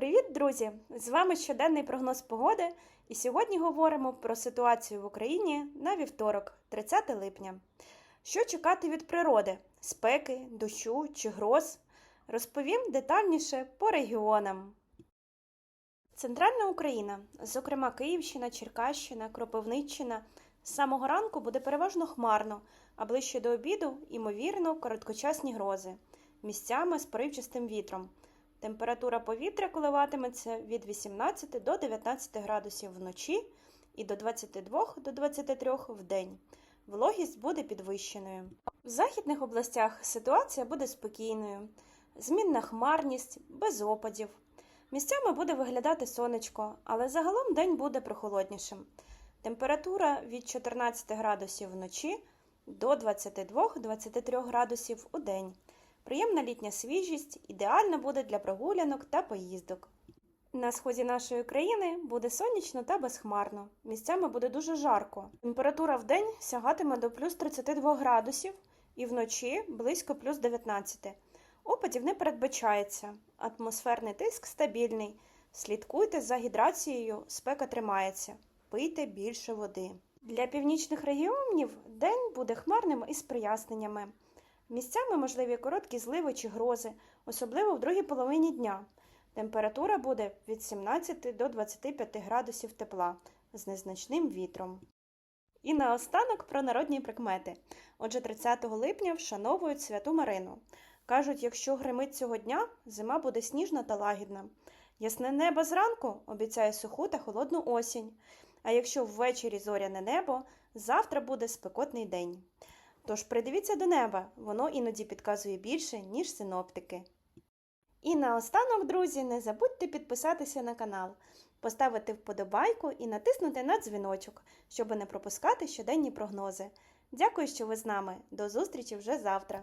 Привіт, друзі! З вами щоденний прогноз погоди, і сьогодні говоримо про ситуацію в Україні на вівторок, 30 липня. Що чекати від природи: спеки, дощу чи гроз? Розповім детальніше по регіонам. Центральна Україна, зокрема Київщина, Черкащина, Кропивниччина, з самого ранку буде переважно хмарно, а ближче до обіду, ймовірно, короткочасні грози, місцями з поривчастим вітром. Температура повітря коливатиметься від 18 до 19 градусів вночі і до 22 до 23 в день. Вологість буде підвищеною. В західних областях ситуація буде спокійною, змінна хмарність, без опадів. Місцями буде виглядати сонечко, але загалом день буде прохолоднішим. Температура від 14 градусів вночі до 22-23 градусів у день. Приємна літня свіжість ідеальна буде для прогулянок та поїздок. На сході нашої країни буде сонячно та безхмарно. Місцями буде дуже жарко. Температура в день сягатиме до плюс 32 градусів і вночі близько плюс 19. Опадів не передбачається. Атмосферний тиск стабільний. Слідкуйте за гідрацією, спека тримається. Пийте більше води. Для північних регіонів день буде хмарним із проясненнями. Місцями можливі короткі зливи чи грози, особливо в другій половині дня. Температура буде від 17 до 25 градусів тепла з незначним вітром. І наостанок про народні прикмети. Отже, 30 липня вшановують святу Марину. Кажуть, якщо гримить цього дня, зима буде сніжна та лагідна. Ясне небо зранку обіцяє суху та холодну осінь. А якщо ввечері зоряне небо, завтра буде спекотний день. Тож придивіться до неба, воно іноді підказує більше, ніж синоптики. І наостанок, друзі, не забудьте підписатися на канал, поставити вподобайку і натиснути на дзвіночок, щоб не пропускати щоденні прогнози. Дякую, що ви з нами. До зустрічі вже завтра!